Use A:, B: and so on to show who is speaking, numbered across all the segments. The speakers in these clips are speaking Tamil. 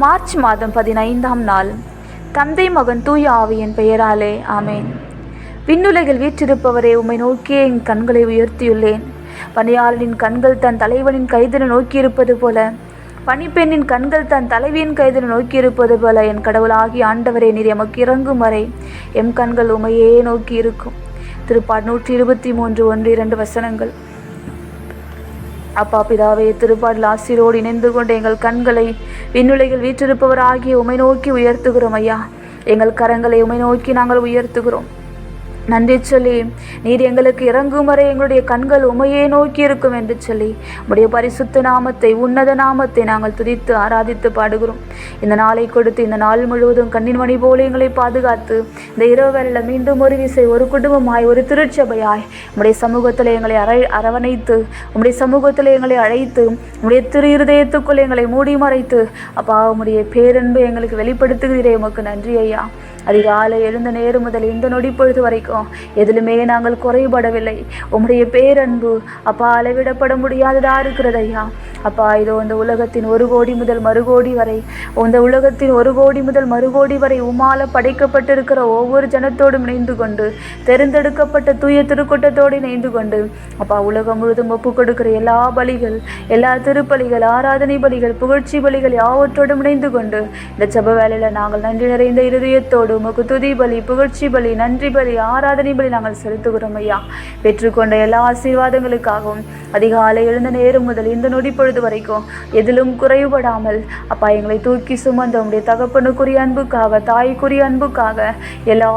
A: மார்ச் மாதம் பதினைந்தாம் நாள். தந்தை மகன் தூய ஆவியின் பெயராலே ஆமேன். விண்ணுலகில் வீற்றிருப்பவரே உம்மை நோக்கியே என் கண்களை உயர்த்தியுள்ளேன். பணியாளனின் கண்கள் தன் தலைவனின் கைதினை நோக்கியிருப்பது போல பணிப்பெண்ணின் கண்கள் தன் தலைவியின் கைதினை நோக்கியிருப்பது போல என் கடவுளாகி ஆண்டவரே நீர் எமக்கு இறங்கும் வரை எம் கண்கள் உமையே நோக்கி இருக்கும் திருப்பாட் நூற்றி இருபத்தி மூன்று ஒன்று இரண்டு வசனங்கள். அப்பா பிதாவே திருப்பாடல் ஆசிரோடு இணைந்து கொண்டு எங்கள் கண்களை விண்ணுலைகள் வீற்றிருப்பவர் ஆகிய உமை நோக்கி உயர்த்துகிறோம் ஐயா. எங்கள் கரங்களை உமை நோக்கி நாங்கள் உயர்த்துகிறோம். நன்றி சொல்லி நீர் எங்களுக்கு இறங்கும் வரை எங்களுடைய கண்கள் உமையே நோக்கி இருக்கும் என்று சொல்லி உடைய பரிசுத்த நாமத்தை உன்னத நாமத்தை நாங்கள் துதித்து ஆராதித்து பாடுகிறோம். இந்த நாளை கொடுத்து இந்த நாள் முழுவதும் கண்ணின் மணி போல எங்களை பாதுகாத்து இந்த இரவு மீண்டும் ஒரு விசை ஒரு குடும்பமாய் ஒரு திருச்சபையாய் உடைய சமூகத்தில் எங்களை அரை அரவணைத்து உடைய சமூகத்தில் எங்களை அழைத்து உடைய திரு இருதயத்துக்குள் எங்களை மூடி மறைத்து அப்பா உடைய பேரன்பை எங்களுக்கு வெளிப்படுத்துகிறீரே உமக்கு நன்றி ஐயா. அதிகாலை எழுந்த நேரம் முதல் இந்த நொடி பொழுது வரைக்கும் எதிலுமே நாங்கள் குறைபடவில்லை. உம்முடைய பேரன்பு அப்பா அளவிடப்பட முடியாததா இருக்கிறது ஐயா. அப்பா இதோ இந்த உலகத்தின் ஒரு கோடி முதல் மறுகோடி வரை இந்த உலகத்தின் ஒரு கோடி முதல் மறுகோடி வரை உமால படைக்கப்பட்டிருக்கிற ஒவ்வொரு ஜனத்தோடும் இணைந்து கொண்டு தெரிந்தெடுக்கப்பட்ட தூய திருக்கூட்டத்தோடு இணைந்து கொண்டு அப்பா உலகம் முழுதும் ஒப்பு கொடுக்கிற எல்லா பலிகள் எல்லா திருப்பலிகள் ஆராதனை பலிகள் புகழ்ச்சி பலிகள் யாவற்றோடும் இணைந்து கொண்டு இந்த செப வேலையில் நாங்கள் நன்றி நிறைந்த இருதயத்தோடு உமக்கு துதி பலி புகழ்ச்சி பலி நன்றி பலி ஆராதனை பலி நாங்கள் செலுத்துகிறோம் ஐயா. பெற்றுக்கொண்ட எல்லா ஆசீர்வாதங்களுக்காகவும் அதிகாலை எழுந்த நேரம் முதல் இந்த நொடி பொழுது வரைக்கும் எதிலும் குறைவுபடாமல் அப்பா எங்களை தூக்கி சுமந்த உடைய தகப்பனுக்குரிய அன்புக்காக தாய்க்குரிய அன்புக்காக எல்லா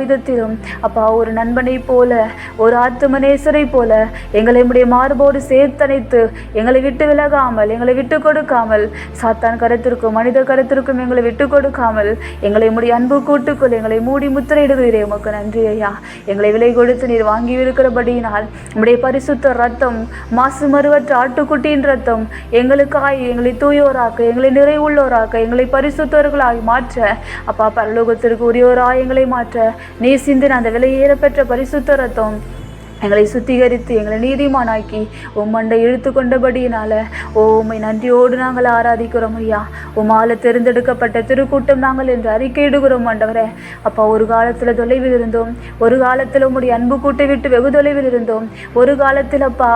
A: விதத்திலும் அப்பா ஒரு நண்பனை போல ஒரு ஆத்துமனேசரை போல எங்களை உடைய மார்போடு சேர்த்தணைத்து எங்களை விட்டு விலகாமல் எங்களை விட்டு கொடுக்காமல் சாத்தான் கருத்திற்கும் மனித கருத்திற்கும் எங்களை விட்டு கொடுக்காமல் எங்களை உடைய அன்பு கூட்டுக்குள் எங்களை மூடி முத்திரையிடுகிறீரே. உமக்கு நன்றி ஐயா. எங்களை விலை கொடுத்து நீர் வாங்கி இருக்கிறபடியினால் உம்முடைய பரிசுத்த ரத்தம் மாசு மறுவற்ற ஆட்டுக்குட்டியின் ரத்தம் எங்களுக்காய் எங்களை தூயோராக்க எங்களை நிறைவுள்ளோராக்க எங்களை பரிசுத்தவர்களாய் மாற்ற. அப்பா பரலோகத்திற்கு உரியோராய் எங்களை மாற்ற. நீ சிந்தின அந்த விலையேற பெற்ற பரிசுத்த ரத்தம் எங்களை சுத்திகரித்து எங்களை நீதிமானாக்கி உம்மண்டை இழுத்து கொண்டபடியினால ஓ உம்மை நன்றியோடு நாங்கள் ஆராதிக்கிறோம் ஐயா. உமால தேர்ந்தெடுக்கப்பட்ட திருக்கூட்டம் நாங்கள் என்று அறிக்கையிடுகிறோம் ஆண்டவரே. அப்பா ஒரு காலத்தில் தொலைவில் இருந்தோம் ஒரு காலத்தில் உம்முடைய அன்பு கூட்டை விட்டு வெகு தொலைவில் இருந்தோம் ஒரு காலத்தில் அப்பா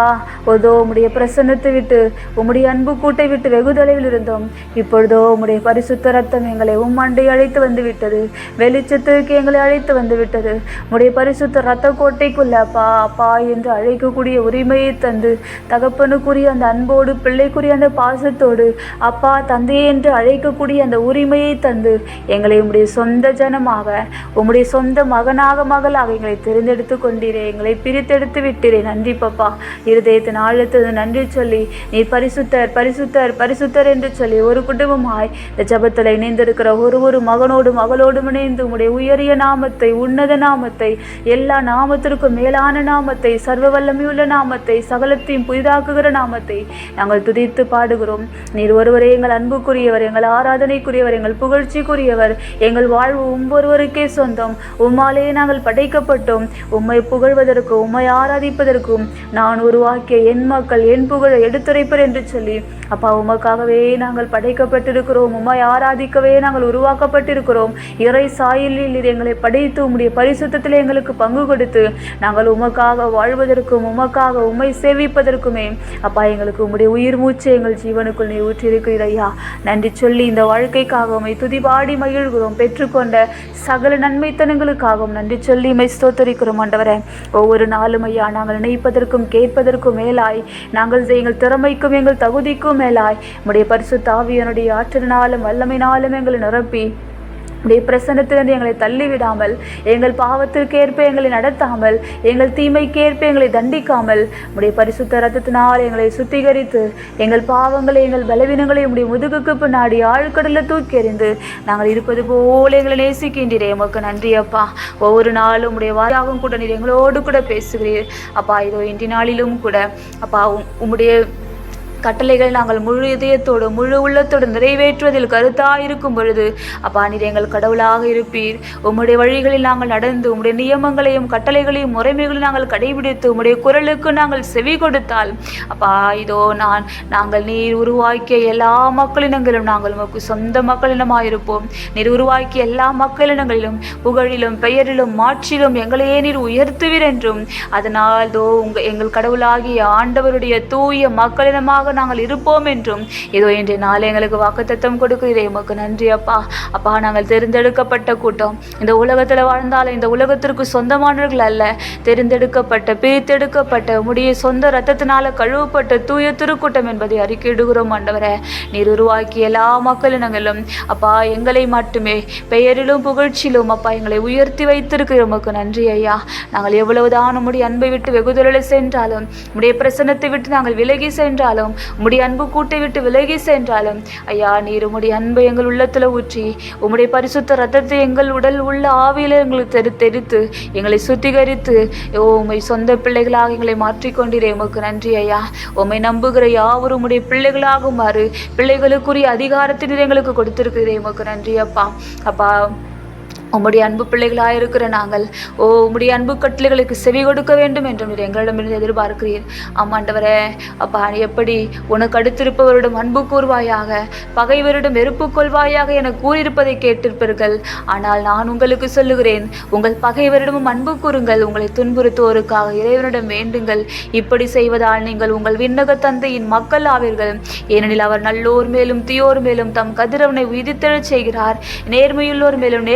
A: ஒதோ உம்முடைய பிரசன்னத்தை விட்டு உம்முடைய அன்பு கூட்டை விட்டு வெகு தொலைவில் இருந்தோம் இப்பொழுதோ உம்முடைய பரிசுத்த ரத்தம் எங்களை உம்மண்டை அழைத்து வந்து விட்டது வெளிச்சத்துக்கு எங்களை அழைத்து வந்து விட்டது உம்முடைய பரிசுத்த ரத்த கோட்டைக்குள்ள அப்பா அப்பா என்று அழைக்கக்கூடிய உரிமையை தந்து தகப்பனுக்குரிய அந்த அன்போடு பிள்ளைக்குரிய அந்த பாசத்தோடு அப்பா தந்தையே என்று அழைக்கக்கூடிய அந்த உரிமையை தந்து எங்களை உம்முடைய சொந்த ஜனமாக உம்முடைய சொந்த மகனாக மகளாக எங்களை தெரிந்தெடுத்து கொண்டீரே. எங்களை பிரித்தெடுத்து விட்டீரே. நன்றி பப்பா. இருதயத்தின் ஆழத்தது நன்றி சொல்லி நீ பரிசுத்தர் பரிசுத்தர் பரிசுத்தர் என்று சொல்லி ஒரு குடும்பமாய் இந்த ஜபத்தில் இணைந்திருக்கிற ஒரு ஒரு மகனோடு மகளோடும் இணைந்து உம்முடைய உயரிய நாமத்தை உன்னத நாமத்தை எல்லா நாமத்திற்கும் மேலான நாமத்தை சர்வ வல்லமையுள்ள நாமத்தை சகலத்தையும் புதிதாக்குகிற நாமத்தை நாங்கள் துதித்து பாடுகிறோம். நீர் ஒருவரே எங்கள் அன்புக்குரியவர் எங்கள் ஆராதனைக்குரியவர் எங்கள் புகழ்ச்சிக்குரியவர் எங்கள் வாழ்வு ஒவ்வொருவருக்கே சொந்தம். உம்மாலே நாங்கள் படைக்கப்பட்டோம். உம்மை புகழ்வதற்கும் உம்மை ஆராதிப்பதற்கும் நான் உருவாக்கிய என் மக்கள் என் புகழை எடுத்துரைப்பர் என்று சொல்லி அப்பா உமக்காகவே நாங்கள் படைக்கப்பட்டிருக்கிறோம். உம்மை ஆராதிக்கவே நாங்கள் உருவாக்கப்பட்டிருக்கிறோம். இறை சாயலில் இது எங்களை படைத்து உம்முடைய பரிசுத்தத்தில் எங்களுக்கு பங்கு கொடுத்து நாங்கள் உமக்காக உமக்காக வாழ்வதற்கும் உமக்காக உம்மை சேவிப்பதற்குமே. அப்பா எங்களுக்கு உம்முடைய உயிர் மூச்சு எங்கள் ஜீவனுக்குள் நீ ஊற்றிருக்கிறீர் ஐயா நன்றி சொல்லி இந்த வாழ்க்கைக்காக உம்மை துதிபாடி மகிழ்கிறோம். பெற்றுக்கொண்ட சகல நன்மைத்தனங்களுக்காகவும் நன்றி சொல்லி மை ஸ்தோத்தரிக்கிறோம் ஆண்டவரே. ஒவ்வொரு நாளும் ஐயா நாங்கள் நினைப்பதற்கும் கேட்பதற்கும் மேலாய். நாங்கள் எங்கள் திறமைக்கும் எங்கள் தகுதிக்கும் மேலாய். உம்முடைய பரிசு தாவியனுடைய ஆற்றலினாலும் வல்லமையினாலும் எங்களை நிரப்பி. உடைய பிரசன்னத்திலிருந்து எங்களை தள்ளிவிடாமல் எங்கள் பாவத்திற்கேற்ப எங்களை நடத்தாமல் எங்கள் தீமைக்கேற்ப எங்களை தண்டிக்காமல் உடைய பரிசுத்த ரத்தத்தினால் எங்களை சுத்திகரித்து எங்கள் பாவங்களை எங்கள் பலவீனங்களை உடைய முதுகுக்கு பின்னாடி ஆழ்கடலில் தூக்கி எறிந்து நாங்கள் இருப்பது போல எங்களை நேசிக்கின்றீரே. உமக்கு நன்றி அப்பா. ஒவ்வொரு நாளும் உடைய வாயாகவும் கூட நீர் எங்களோடு கூட பேசுகிறீர். அப்பா இதோ இன்றைய நாளிலும் கூட அப்பா உம்- உம்முடைய கட்டளைகள் நாங்கள் முழு இதயத்தோடு முழு உள்ளத்தோடு நிறைவேற்றுவதில் கருத்தாயிருக்கும் பொழுது அப்பா நீர் எங்கள் கடவுளாக இருப்பீர். உம்முடைய வழிகளில் நாங்கள் நடந்து உம்முடைய நியமங்களையும் கட்டளைகளையும் முறைமைகளையும் நாங்கள் கடைபிடித்து உம்முடைய குரலுக்கு நாங்கள் செவி கொடுத்தால் அப்பா இதோ நான் நாங்கள் நீர் உருவாக்கிய எல்லா மக்களினங்களிலும் நாங்கள் உமக்கு சொந்த மக்களினமாயிருப்போம். நீர் உருவாக்கிய எல்லா மக்களினங்களிலும் புகழிலும் பெயரிலும் மாற்றிலும் எங்களையே நீர் உயர்த்துவீர் என்றும் அதனால் தோ உங்க எங்கள் கடவுளாகிய ஆண்டவருடைய தூய மக்களினமாக நாங்கள் இருப்போம் என்றும். இதோ இன்றைய நாள் எங்களுக்கு வாக்குத்தத்தம் கொடுக்கிறீரே உமக்கு நன்றி அப்பா. அப்பா நாங்கள் தெரிந்தெடுக்கப்பட்ட கூட்டம். இந்த உலகத்தில் வாழ்ந்தாலும் இந்த உலகத்திற்கு சொந்தமானவர்கள் அல்ல. தெரிந்தெடுக்கப்பட்ட பிரித்தெடுக்கப்பட்ட உம்முடைய சொந்த ரத்தத்தினால கழுவப்பட்ட தூய திருக்கூட்டம் என்பதை அறிக்கையிடுகிறோம் ஆண்டவரே. நீர் உருவாக்கிய எல்லா மக்களினங்களும் அப்பா எங்களை மட்டுமே. பெயரிலும் புகழ்ச்சியிலும் அப்பா எங்களை உயர்த்தி வைத்திருக்கிற உமக்கு நன்றி ஐயா. நாங்கள் எவ்வளவுதான் உம்முடைய அன்பை விட்டு வெகுதொழில் சென்றாலும் உம்முடைய பிரசன்னத்தை விட்டு நாங்கள் விலகி சென்றாலும் உம்முடைய அன்பு கூட்டை விட்டு விலகி சென்றாலும் ஐயா நீர் உம்முடைய அன்பை எங்கள் உள்ளத்தில் ஊற்றி உம்முடைய பரிசுத்த ரத்தத்தை எங்கள் உடல் உள்ள ஆவியில் எங்களுக்கு தெரு தெரித்து எங்களை சுத்திகரித்து ஓ உம்மை சொந்த பிள்ளைகளாக எங்களை மாற்றிக்கொண்டீரே உமக்கு நன்றி ஐயா. உம்மை நம்புகிற யாவரும் உம்முடைய பிள்ளைகளாகுமாறு பிள்ளைகளுக்குரிய அதிகாரத்தினர் எங்களுக்கு கொடுத்திருக்கிறீரே உமக்கு நன்றி அப்பா. அப்பா உம்முடைய அன்பு பிள்ளைகளாக இருக்கிற நாங்கள் ஓ உம்முடைய அன்பு கட்டளைகளுக்கு செவி கொடுக்க வேண்டும் என்று நீர் எங்களிடமிருந்து எதிர்பார்க்கிறீர். ஆமாண்டவரே அப்பா எப்படி உனக்கு அடுத்திருப்பவரிடம் அன்பு கூறுவாயாக பகைவரிடம் வெறுப்பு கொள்வாயாக என கூறியிருப்பதை கேட்டிருப்பீர்கள். ஆனால் நான் உங்களுக்கு சொல்லுகிறேன் உங்கள் பகைவரிடமும் அன்பு கூறுங்கள் உங்களை துன்புறுத்துவோருக்காக இறைவனிடம் வேண்டுங்கள். இப்படி செய்வதால் நீங்கள் உங்கள் விண்ணக தந்தையின் மக்கள் ஆவீர்கள். ஏனெனில் அவர் நல்லோர் மேலும் தீயோர் மேலும் தம் கதிரவனை உதித்தெழச் செய்கிறார். நேர்மையுள்ளோர் மேலும்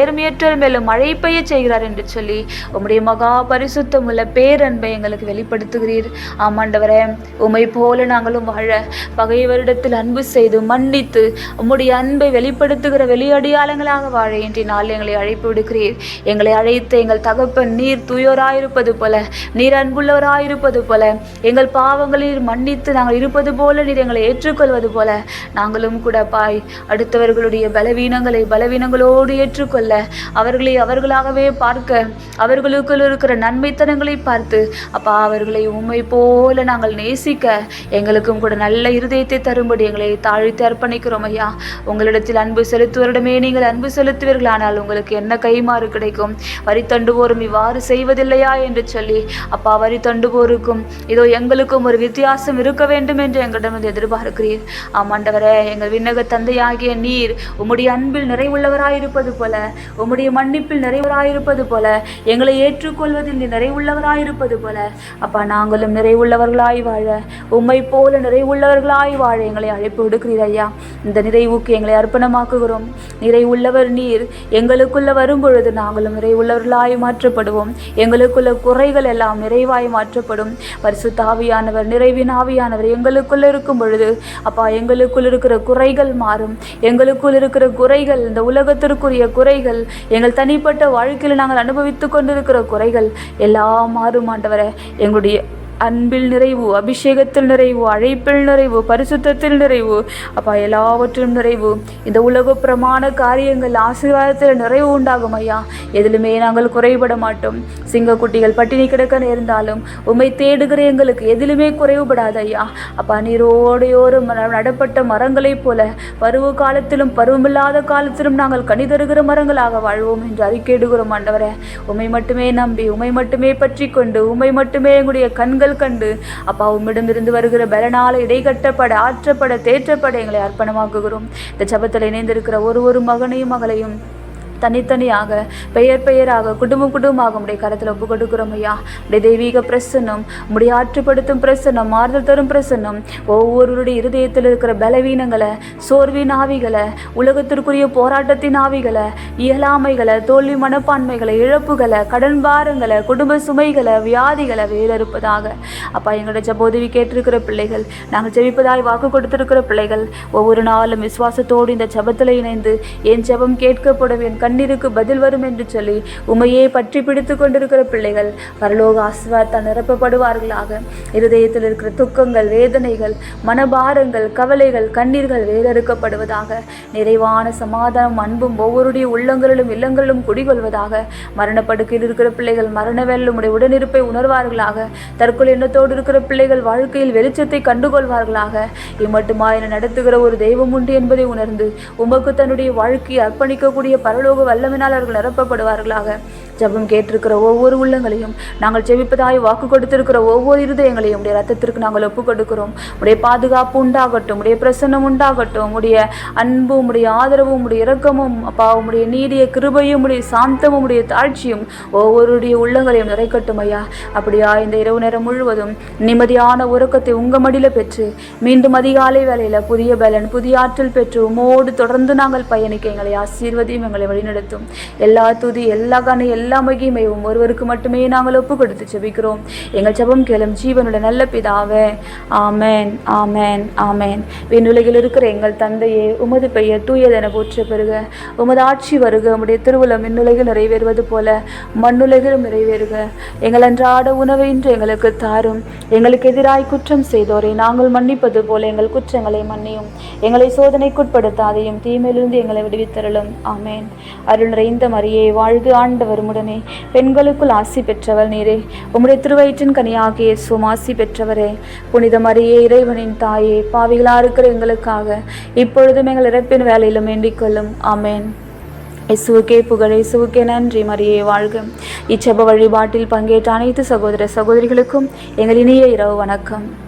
A: நேர்மையற்றோர் மேலும் மழை பெய்ய செய்கிறார் என்று சொல்லி உம்முடைய மகா பரிசுத்தம் உள்ள பேரன்பை எங்களுக்கு வெளிப்படுத்துகிறீர். ஆமாண்டவரே உமை போல நாங்களும் வாழ பகைவரிடத்தில் அன்பு செய்து மன்னித்து உம்முடைய அன்பை வெளிப்படுத்துகிற வெளியடையாளங்களாக வாழ இன்றைய நாள் எங்களை அழைப்பு விடுக்கிறீர். எங்களை அழைத்து எங்கள் தகப்பன் நீர் தூயோராயிருப்பது போல நீர் அன்புள்ளவராயிருப்பது போல எங்கள் பாவங்களில் மன்னித்து நாங்கள் இருப்பது போல நீர் எங்களை ஏற்றுக்கொள்வது போல நாங்களும் கூட பாய் அடுத்தவர்களுடைய பலவீனங்களை பலவீனங்களோடு ஏற்றுக்கொள்ள அவர்களை அவர்களாகவே பார்க்க அவர்களுக்குள் இருக்கிற நன்மைத்தனங்களை பார்த்து அப்பா அவர்களை உண்மை போல நாங்கள் நேசிக்க எங்களுக்கும் கூட நல்ல இருதயத்தை தரும்படி எங்களை தாழ்த்தி அர்ப்பணிக்கிறோம் ஐயா. உங்களிடத்தில் அன்பு செலுத்துவரிடமே நீங்கள் அன்பு செலுத்துவீர்களானால் உங்களுக்கு என்ன கைமாறு கிடைக்கும்? வரி தண்டுவோரும் இவ்வாறு செய்வதில்லையா? என்று சொல்லி அப்பா வரி தண்டுவோருக்கும் இதோ எங்களுக்கும் ஒரு வித்தியாசம் இருக்க வேண்டும் என்று எங்களிடம் எதிர்பார்க்கிறீர். ஆமாண்டவரே எங்கள் விண்ணக தந்தையாகிய நீர் உம்முடைய அன்பில் நிறைவுள்ளவராயிருப்பது போல உம்முடைய மன்னிப்பில் நிறைவராயிருப்பது போல எங்களை ஏற்றுக்கொள்வதில் நீ நிறைவுள்ளவராயிருப்பது போல. அப்பா நாங்களும் நிறைவுள்ளவர்களாய் வாழ உம்மை போல நிறைவுள்ளவர்களாய் வாழ எங்களை அழைப்பு விடுக்கிறீர் ஐயா. இந்த நிறைவுக்கு எங்களை அர்ப்பணமாக்குகிறோம். நிறைவுள்ளவர் நீர். எங்களுக்குள்ள வரும்பொழுது நாங்களும் நிறைவுள்ளவர்களாய் மாற்றப்படுவோம். எங்களுக்குள்ள குறைகள் எல்லாம் நிறைவாய் மாற்றப்படும். பரிசுத்தாவியானவர் நிறைவின் ஆவியானவர் எங்களுக்குள்ள இருக்கும் பொழுது அப்பா எங்களுக்குள் இருக்கிற குறைகள் மாறும். எங்களுக்குள் இருக்கிற குறைகள் இந்த உலகத்திற்குரிய குறைகள் எங்கள் தனிப்பட்ட வாழ்க்கையில் நாங்கள் அனுபவித்து கொண்டிருக்கிற குறைகள் எல்லாம் மாறும் ஆண்டவரை எங்களுடைய அன்பில் நிறைவு அபிஷேகத்தில் நிறைவு அழைப்பில் நிறைவு பரிசுத்தத்தில் நிறைவு அப்பா எல்லாவற்றிலும் நிறைவு. இந்த உலக பிரமாண காரியங்கள் ஆசீர்வாதத்தில் நிறைவு உண்டாகும் ஐயா. எதிலுமே நாங்கள் குறைபட மாட்டோம். சிங்கக்குட்டிகள் பட்டினி கிடக்க நேர்ந்தாலும் உமை தேடுகிற எங்களுக்கு எதிலுமே குறைவுபடாது ஐயா. அப்பா நீரோடையோரும் நடப்பட்ட மரங்களைப் போல பருவ காலத்திலும் பருவமில்லாத காலத்திலும் நாங்கள் கனி தருகிற மரங்களாக வாழ்வோம் என்று அறிக்கையிடுகிறோம் ஆண்டவரே. உமை மட்டுமே நம்பி உமை மட்டுமே பற்றி கொண்டு உமை மட்டுமே எங்களுடைய கண்கள் கண்டு அப்பா உம்மிடமிருந்து வருகிற பலனால இடைகட்டப்பட ஆற்றப்பட தேற்றப்பட எங்களை அர்ப்பணமாக்குகிறோம். இந்த ஜபத்தில் இணைந்திருக்கிற ஒரு ஒரு மகனையும் மகளையும் தனித்தனியாக பெயர் பெயராக குடும்பம் குடும்பமாக உடைய கரத்தில் ஒப்பு கொடுக்கிறோம் ஐயா. உடைய தெய்வீக பிரசன்னம் உடைய ஆற்றுப்படுத்தும் பிரசன்னம் மாறுதல் தரும் பிரசன்னம் ஒவ்வொருவருடைய இருதயத்தில் இருக்கிற பலவீனங்களை சோர்வின் ஆவிகளை உலகத்திற்குரிய போராட்டத்தின் ஆவிகளை இயலாமைகளை தோல்வி மனப்பான்மைகளை இழப்புகளை கடன் பாரங்களை குடும்ப சுமைகளை வியாதிகளை வேறறுப்பதாக அப்பா எங்களோட ஜபோதவி கேட்டிருக்கிற பிள்ளைகள் நாங்கள் ஜெபிப்பதாய் வாக்கு கொடுத்திருக்கிற பிள்ளைகள் ஒவ்வொரு நாளும் விசுவாசத்தோடு இந்த ஜபத்தில் இணைந்து என் ஜபம் கேட்கப்படும் என் கண் கண்ணீருக்கு பதில் வரும் என்று சொல்லி உமையே பற்றி பிடித்து கொண்டிருக்கிற பிள்ளைகள் பரலோக ஆசிர்வாதத்தால் நிரப்பப்படுவார்களாக. இருதயத்தில் இருக்கிற துக்கங்கள் வேதனைகள் மனபாரங்கள் கவலைகள் கண்ணீர்கள் வேறறுக்கப்படுவதாக நிறைவான சமாதானம் அன்பும் ஒவ்வொருடைய உள்ளங்களிலும் இல்லங்களிலும் குடிகொள்வதாக மரணப்படுக்கையில் இருக்கிற பிள்ளைகள் மரண உடைய உடனிருப்பை உணர்வார்களாக தற்கொலை எண்ணத்தோடு இருக்கிற பிள்ளைகள் வாழ்க்கையில் வெளிச்சத்தை கண்டுகொள்வார்களாக. இம்மட்டுமா என நடத்துகிற ஒரு தெய்வம் உண்டு என்பதை உணர்ந்து உமக்கு தன்னுடைய வாழ்க்கையை அர்ப்பணிக்கக்கூடிய பரலோக வல்லமினால் அவர்கள் நிரப்பப்படுவார்களாக. ஜபம் கேட்டிருக்கிற ஒவ்வொரு உள்ளங்களையும் நாங்கள் செவிப்பதாய் வாக்கு கொடுத்திருக்கிற ஒவ்வொரு இருதயங்களையும் உடைய ரத்தத்திற்கு நாங்கள் ஒப்புக் கொடுக்கிறோம். உடைய பாதுகாப்பு உண்டாகட்டும் உடைய பிரசன்னம் உண்டாகட்டும் உடைய அன்பும் உடைய ஆதரவும் உடைய இரக்கமும் அப்பா உடைய நீடிய கிருபையும் உடைய சாந்தமும் உடைய தாழ்ச்சியும் ஒவ்வொருடைய உள்ளங்களையும் நிறைக்கட்டும் ஐயா. அப்படியா இந்த இரவு நேரம் முழுவதும் நிம்மதியான உறக்கத்தை உங்க மடியில் பெற்று மீண்டும் அதிகாலை வேலையில் புதிய பலன் புதிய ஆற்றல் பெற்று உமோடு தொடர்ந்து நாங்கள் பயணிக்க எங்களை ஆசீர்வதியும் எங்களை வழிநடத்தும். எல்லா துதி எல்லா கனி எல்லா மகிமையும் ஒருவருக்கு மட்டுமே நாங்கள் ஒப்பு கொடுத்து செபிக்கிறோம் எங்கள் ஜபம் கேளும் ஜீவனுடைய நல்ல பிதாவே ஆமேன் ஆமேன் ஆமேன். விண்ணுலகில் இருக்கிற எங்கள் தந்தையே உமது பெயர் தூயதென போற்ற பெறுக. உமது ஆட்சி வருக உம்முடைய திருவுளம் விண்ணுலகில் நிறைவேறுவது போல மண்ணுலகிலும் நிறைவேறுக. எங்கள் அன்றாட உணவை இன்று எங்களுக்கு தாரும். எங்களுக்கு எதிராய் குற்றம் செய்தோரை நாங்கள் மன்னிப்பது போல எங்கள் குற்றங்களை மன்னியும். எங்களை சோதனைக்குட்படுத்தாதையும் தீமையிலிருந்து எங்களை விடுவித்தருளும். ஆமேன். அருள் நிறைந்த மரியே வாழ்க ஆண்டவர் உடனே பெண்களுக்குள் ஆசி பெற்றவள் நீரே. உம்முடைய திருவயிற்றின் கனியாகிய இயேசுவும் ஆசி பெற்றவரே. புனித மரியே இறைவனின் தாயே பாவிகளா இருக்கிற எங்களுக்காக. இப்பொழுதும் எங்கள் இறப்பின் வேலையிலும் வேண்டிக்கொள்ளும் ஆமேன். புகழ் இசுவுக்கே நன்றி மரியே வாழ்க. இச்செப வழிபாட்டில் பங்கேற்ற அனைத்து சகோதர சகோதரிகளுக்கும் எங்கள் இனிய இரவு வணக்கம்.